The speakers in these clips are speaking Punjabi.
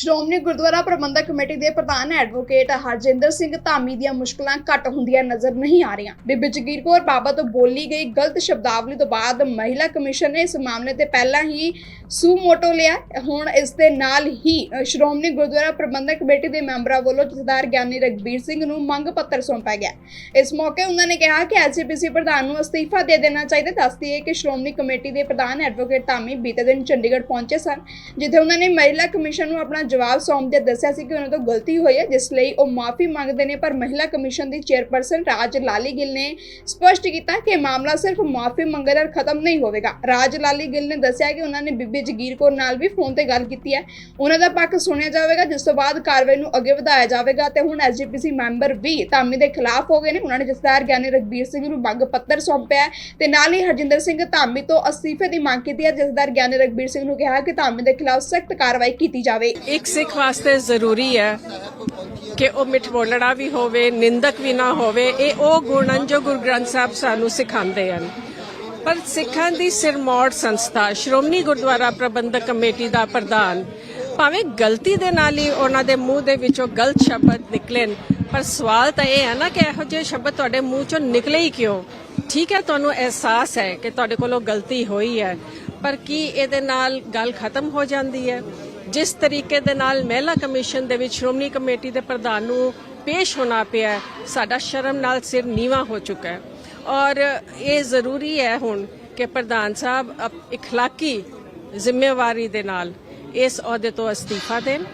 ਸ਼੍ਰੋਮਣੀ ਗੁਰਦੁਆਰਾ ਪ੍ਰਬੰਧਕ ਕਮੇਟੀ ਦੇ ਪ੍ਰਧਾਨ ਐਡਵੋਕੇਟ ਹਰਜਿੰਦਰ ਸਿੰਘ ਧਾਮੀ ਦੀਆਂ ਮੁਸ਼ਕਲਾਂ ਘੱਟ ਹੁੰਦੀਆਂ ਨਜ਼ਰ ਨਹੀਂ ਆ ਰਹੀਆਂ। ਬੀਬੀ ਜਗੀਰ ਕੌਰ ਬਾਬਾ ਤੋਂ ਬੋਲੀ ਗਈ ਗਲਤ ਸ਼ਬਦਾਵਲੀ ਤੋਂ ਬਾਅਦ ਮਹਿਲਾ ਕਮਿਸ਼ਨ ਨੇ ਇਸ ਮਾਮਲੇ ਤੇ ਪਹਿਲਾਂ ਹੀ ਸੂ ਮੋਟੋ ਲਿਆ। ਹੁਣ ਇਸ ਦੇ ਨਾਲ ਹੀ ਸ਼੍ਰੋਮਣੀ ਗੁਰਦੁਆਰਾ ਪ੍ਰਬੰਧਕ ਕਮੇਟੀ ਦੇ ਮੈਂਬਰਾਂ ਵੱਲੋਂ ਜਥੇਦਾਰ ਗਿਆਨੀ ਰਗਬੀਰ ਸਿੰਘ ਨੂੰ ਮੰਗ ਪੱਤਰ ਸੌਂਪਿਆ ਗਿਆ। ਇਸ ਮੌਕੇ ਉਹਨਾਂ ਨੇ ਕਿਹਾ ਕਿ ਐਸਜੀਪੀਸੀ ਪ੍ਰਧਾਨ ਨੂੰ ਅਸਤੀਫਾ ਦੇ ਦੇਣਾ ਚਾਹੀਦਾ। ਦੱਸਦੀ ਹੈ ਕਿ ਸ਼੍ਰੋਮਣੀ ਕਮੇਟੀ ਦੇ ਪ੍ਰਧਾਨ ਐਡਵੋਕੇਟ ਧਾਮੀ ਬੀਤੇ ਦਿਨ ਚੰਡੀਗੜ੍ਹ ਪਹੁੰਚੇ ਸਨ, ਜਿੱਥੇ ਉਹਨਾਂ ਨੇ ਮਹਿਲਾ ਕਮਿਸ਼ਨ ਨੂੰ ਆਪਣਾ ਜਵਾਬ ਸੌਂਪਦੇ ਦੱਸਿਆ ਸੀ ਕਿ ਉਹਨਾਂ ਤੋਂ ਗਲਤੀ ਹੋਈ ਹੈ, ਜਿਸ ਲਈ ਉਹ ਮਾਫੀ ਮੰਗਦੇ ਨੇ, ਪਰ ਮਹਿਲਾ ਕਮਿਸ਼ਨ ਦੀ ਚੇਅਰਪਰਸਨ ਰਾਜ ਲਾਲੀ ਗਿੱਲ ਨੇ ਸਪਸ਼ਟ ਕੀਤਾ ਕਿ ਮਾਮਲਾ ਸਿਰਫ ਮਾਫੀ ਮੰਗਣ ਨਾਲ ਖਤਮ ਨਹੀਂ ਹੋਵੇਗਾ। ਰਾਜ ਲਾਲੀ ਗਿੱਲ ਨੇ ਦੱਸਿਆ ਕਿ ਉਹਨਾਂ ਨੇ ਬੀਬੀ ਜਗੀਰ ਕੌਰ ਨਾਲ ਵੀ ਫੋਨ ਤੇ ਗੱਲ ਕੀਤੀ ਹੈ। ਉਹਨਾਂ ਦਾ ਪੱਖ ਸੁਣਿਆ ਜਾਵੇਗਾ, ਜਿਸ ਤੋਂ ਬਾਅਦ ਕਾਰਵਾਈ ਨੂੰ ਅੱਗੇ ਵਧਾਇਆ ਜਾਵੇਗਾ ਤੇ ਹੁਣ ਐਸਜੀਪੀਸੀ ਮੈਂਬਰ ਵੀ ਧਾਮੀ ਦੇ ਖਿਲਾਫ ਹੋ ਗਏ ਨੇ। ਉਹਨਾਂ ਨੇ ਜਸਦਾਰ ਗਿਆਨੀ ਰਗਬੀਰ ਸਿੰਘ ਨੂੰ ਮੰਗ ਪੱਤਰ ਸੌਂਪਿਆ ਤੇ ਨਾਲ ਹੀ ਹਰਜਿੰਦਰ ਸਿੰਘ ਧਾਮੀ ਤੋਂ ਅਸਤੀਫੇ ਦੀ ਮੰਗ ਕੀਤੀ ਹੈ। ਜਸਦਾਰ ਗਿਆਨੀ ਰਗਬੀਰ ਸਿੰਘ ਨੂੰ ਕਿਹਾ ਕਿ ਧਾਮੀ ਦੇ ਖਿਲਾਫ ਸਖਤ ਕਾਰਵਾਈ ਕੀਤੀ ਜਾਵੇ। ਇੱਕ ਸਿੱਖ ਵਾਸਤੇ ਜ਼ਰੂਰੀ ਹੈ ਕਿ ਉਹ ਮਿੱਠ ਵੀ ਹੋਵੇ, ਨਿੰਦਕ ਵੀ ਨਾ ਹੋਵੇ, ਇਹ ਉਹ ਗੁਣ ਹਨ ਜੋ ਗੁਰੂ ਗ੍ਰੰਥ ਸਾਹਿਬ ਸਾਨੂੰ ਸਿਖਾਉਂਦੇ ਹਨ। ਪਰ ਸਿੱਖਾਂ ਦੀ ਸਿਰਮੌਰ ਸੰਸਥਾ, ਸ਼੍ਰੋਮਣੀ ਗੁਰਦੁਆਰਾ ਪ੍ਰਬੰਧਕ ਕਮੇਟੀ ਦਾ ਪ੍ਰਧਾਨ, ਭਾਵੇਂ ਗਲਤੀ ਦੇ ਨਾਲ ਹੀ ਉਹਨਾਂ ਦੇ ਮੂੰਹ ਦੇ ਵਿੱਚੋਂ ਗਲਤ ਸ਼ਬਦ ਨਿਕਲੇ ਪਰ ਸਵਾਲ ਤਾਂ ਇਹ ਹੈ ਨਾ ਕਿ ਇਹੋ ਜਿਹੇ ਸ਼ਬਦ ਤੁਹਾਡੇ ਮੂੰਹ ਚੋਂ ਨਿਕਲੇ ਹੀ ਕਿਉਂ? ਠੀਕ ਹੈ, ਤੁਹਾਨੂੰ ਅਹਿਸਾਸ ਹੈ ਕਿ ਤੁਹਾਡੇ ਕੋਲੋਂ ਗਲਤੀ ਹੋਈ ਹੈ, ਪਰ ਕੀ ਇਹਦੇ ਨਾਲ ਗੱਲ ਖਤਮ ਹੋ ਜਾਂਦੀ ਹੈ? ਜਿਸ ਤਰੀਕੇ ਦੇ ਨਾਲ ਮਹਿਲਾ ਕਮਿਸ਼ਨ ਦੇ ਵਿੱਚ ਸ਼੍ਰੋਮਣੀ ਕਮੇਟੀ ਦੇ ਪ੍ਰਧਾਨ ਨੂੰ ਪੇਸ਼ ਹੋਣਾ ਪਿਆ ਸਾਡਾ ਸ਼ਰਮ ਨਾਲ ਸਿਰ ਨੀਵਾ ਹੋ ਚੁੱਕਾ ਹੈ। ਔਰ ਇਹ ਜ਼ਰੂਰੀ ਹੈ ਹੁਣ ਕਿ ਪ੍ਰਧਾਨ ਸਾਹਿਬ ਅਪ- ਇਖਲਾਕੀ ਜ਼ਿੰਮੇਵਾਰੀ ਦੇ ਨਾਲ ਇਸ ਅਹੁਦੇ ਤੋਂ ਅਸਤੀਫਾ ਦੇਣ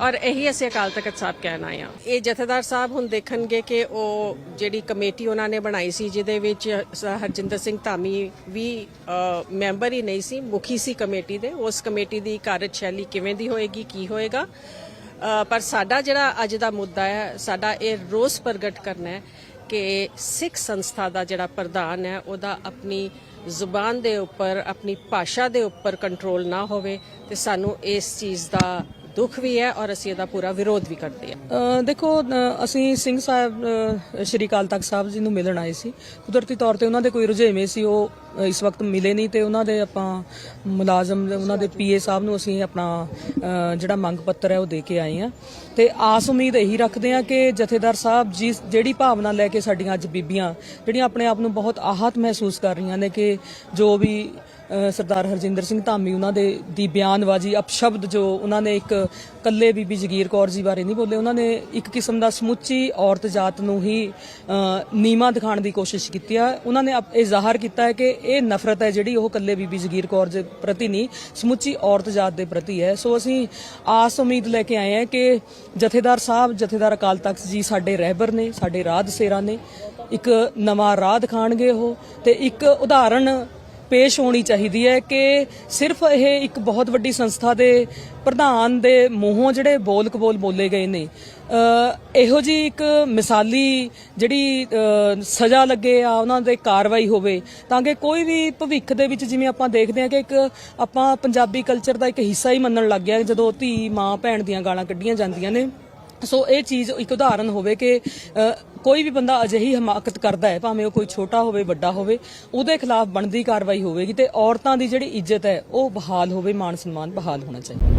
ਔਰ ਇਹੀ ਅਸੀਂ ਅਕਾਲ ਤਖਤ ਸਾਹਿਬ ਕਹਿਣ ਆਏ ਹਾਂ ਇਹ ਜਥੇਦਾਰ ਸਾਹਿਬ ਹੁਣ ਦੇਖਣਗੇ ਕਿ ਉਹ ਜਿਹੜੀ ਕਮੇਟੀ ਉਹਨਾਂ ਨੇ ਬਣਾਈ ਸੀ ਜਿਹਦੇ ਵਿੱਚ ਸ- ਹਰਜਿੰਦਰ ਸਿੰਘ ਧਾਮੀ ਵੀ ਮੈਂਬਰ ਹੀ ਨਹੀਂ ਸੀ ਮੁਖੀ ਸੀ ਕਮੇਟੀ ਦੇ ਉਸ ਕਮੇਟੀ ਦੀ ਕਾਰਜਸ਼ੈਲੀ ਕਿਵੇਂ ਦੀ ਹੋਏਗੀ ਕੀ ਹੋਏਗਾ ਪਰ ਸਾਡਾ ਜਿਹੜਾ ਅੱਜ ਦਾ ਮੁੱਦਾ ਹੈ ਸਾਡਾ ਇਹ ਰੋਸ ਪ੍ਰਗਟ ਕਰਨਾ ਹੈ ਕਿ ਸਿੱਖ ਸੰਸਥਾ ਦਾ ਜਿਹੜਾ ਪ੍ਰਧਾਨ ਹੈ ਉਹਦਾ ਆਪਣੀ ਜ਼ੁਬਾਨ ਦੇ ਉੱਪਰ, ਆਪਣੀ ਭਾਸ਼ਾ ਦੇ ਉੱਪਰ ਕੰਟਰੋਲ ਨਾ ਹੋਵੇ ਤੇ ਸਾਨੂੰ ਇਸ ਚੀਜ਼ ਦਾ ਦੁੱਖ ਵੀ ਹੈ ਔਰ ਅਸੀਂ ਇਹਦਾ ਪੂਰਾ ਵਿਰੋਧ ਵੀ ਕਰਦੇ ਹਾਂ। ਦੇਖੋ ਅਸੀਂ ਸਿੰਘ ਸਾਹਿਬ ਸ਼੍ਰੀ ਅਕਾਲ ਤਖਤ ਸਾਹਿਬ ਜੀ ਨੂੰ ਮਿਲਣ ਆਏ ਸੀ। ਕੁਦਰਤੀ ਤੌਰ ਤੇ ਉਹਨਾਂ ਦੇ ਕੋਈ ਰੁਝੇਵੇਂ ਸੀ, ਉਹ ਇਸ ਵਕਤ ਮਿਲੇ ਨਹੀਂ ਤੇ ਉਹਨਾਂ ਦੇ ਆਪਾਂ ਮੁਲਾਜ਼ਮ, ਉਹਨਾਂ ਦੇ ਪੀਏ ਸਾਹਿਬ ਨੂੰ ਅਸੀਂ ਆਪਣਾ ਜਿਹੜਾ ਮੰਗ ਪੱਤਰ ਹੈ ਉਹ ਦੇ ਕੇ ਆਏ ਆ ਤੇ ਆਸ ਉਮੀਦ ਇਹੀ ਰੱਖਦੇ ਆ ਕਿ ਜਥੇਦਾਰ ਸਾਹਿਬ ਜੀ ਜਿਹੜੀ ਭਾਵਨਾ ਲੈ ਕੇ ਸਾਡੀਆਂ ਅੱਜ ਬੀਬੀਆਂ, ਜਿਹੜੀਆਂ ਆਪਣੇ ਆਪ ਨੂੰ ਬਹੁਤ ਆਹਤ ਮਹਿਸੂਸ ਕਰ ਰਹੀਆਂ ਨੇ ਕਿ ਜੋ ਵੀ ਸਰਦਾਰ ਹਰਜਿੰਦਰ ਸਿੰਘ ਧਾਮੀ ਉਹਨਾਂ ਦੇ ਦੀ ਬਿਆਨਬਾਜ਼ੀ ਅਪਸ਼ਬਦ ਜੋ ਉਹਨਾਂ ਨੇ ਇੱਕ ਕੱਲੇ ਬੀਬੀ ਜਗੀਰ ਕੌਰ ਜੀ ਬਾਰੇ ਨਹੀਂ ਬੋਲੇ ਉਹਨਾਂ ਨੇ ਇੱਕ ਕਿਸਮ ਦਾ ਸਮੁੱਚੀ ਔਰਤ ਜਾਤ ਨੂੰ ਹੀ ਅ, ਨੀਵਾਂ ਦਿਖਾਉਣ ਦੀ ਕੋਸ਼ਿਸ਼ ਕੀਤੀ ਆ। ਉਹਨਾਂ ਨੇ ਅਪ- ਇਹ ਜ਼ਾਹਰ ਕੀਤਾ ਹੈ ਕਿ ਇਹ ਨਫ਼ਰਤ ਹੈ ਜਿਹੜੀ ਉਹ ਕੱਲੇ ਬੀਬੀ ਜਗੀਰ ਕੌਰ ਦੇ ਪ੍ਰਤੀ ਨਹੀਂ ਸਮੁੱਚੀ ਔਰਤ ਜਾਤ ਦੇ ਪ੍ਰਤੀ ਹੈ। ਸੋ ਅਸੀਂ ਆਸ ਉਮੀਦ ਲੈ ਕੇ ਆਏ ਹਾਂ ਕਿ ਜਥੇਦਾਰ ਸਾਹਿਬ ਜਥੇਦਾਰ ਅਕਾਲ ਤਖਤ ਜੀ ਸਾਡੇ ਰਹਿਬਰ ਨੇ ਸਾਡੇ ਰਾਹ ਦਸੇਰਾ ਨੇ ਇੱਕ ਨਵਾਂ ਰਾਹ ਦਿਖਾਣਗੇ ਉਹ ਤੇ ਇੱਕ ਉਦਾਹਰਣ ਪੇਸ਼ ਹੋਣੀ ਚਾਹੀਦੀ ਹੈ ਕਿ ਸਿਰਫ ਇਹ ਇੱਕ ਬਹੁਤ ਵੱਡੀ ਸੰਸਥਾ ਦੇ ਪ੍ਰਧਾਨ ਦੇ ਮੂੰਹੋਂ ਜਿਹੜੇ ਬੋਲ ਕਬੋਲ ਬੋਲੇ ਗਏ ਨੇ ਇਹੋ ਜੀ ਇੱਕ ਮਿਸਾਲੀ ਜਿਹੜੀ ਸਜ਼ਾ ਲੱਗੇ ਆ, ਉਹਨਾਂ ਦੇ ਕਾਰਵਾਈ ਹੋਵੇ, ਤਾਂ ਕਿ ਕੋਈ ਵੀ ਭਵਿੱਖ ਦੇ ਵਿੱਚ ਜਿਵੇਂ ਆਪਾਂ ਦੇਖਦੇ ਹਾਂ ਕਿ ਇੱਕ ਆਪਾਂ ਪੰਜਾਬੀ ਕਲਚਰ ਦਾ ਇੱਕ ਹਿੱਸਾ ਹੀ ਮੰਨਣ ਲੱਗ ਗਿਆ ਜਦੋਂ ਧੀ ਮਾਂ ਭੈਣ ਦੀਆਂ ਗਾਲਾਂ ਕੱਢੀਆਂ ਜਾਂਦੀਆਂ ਨੇ। ਸੋ ਇਹ ਚੀਜ਼ ਇੱਕ ਉਦਾਹਰਨ ਹੋਵੇ ਕਿ ਕੋਈ ਵੀ ਬੰਦਾ ਅਜਿਹੀ ਹਮਾਕਤ ਕਰਦਾ ਹੈ, ਭਾਵੇਂ ਉਹ ਕੋਈ ਛੋਟਾ ਹੋਵੇ, ਵੱਡਾ ਹੋਵੇ, ਉਹਦੇ ਖਿਲਾਫ ਬਣਦੀ ਕਾਰਵਾਈ ਹੋਵੇਗੀ ਤੇ ਔਰਤਾਂ ਦੀ ਜਿਹੜੀ ਇੱਜ਼ਤ ਹੈ, ਉਹ ਬਹਾਲ ਹੋਵੇ, ਮਾਣ ਸਨਮਾਨ ਬਹਾਲ ਹੋਣਾ ਚਾਹੀਦਾ।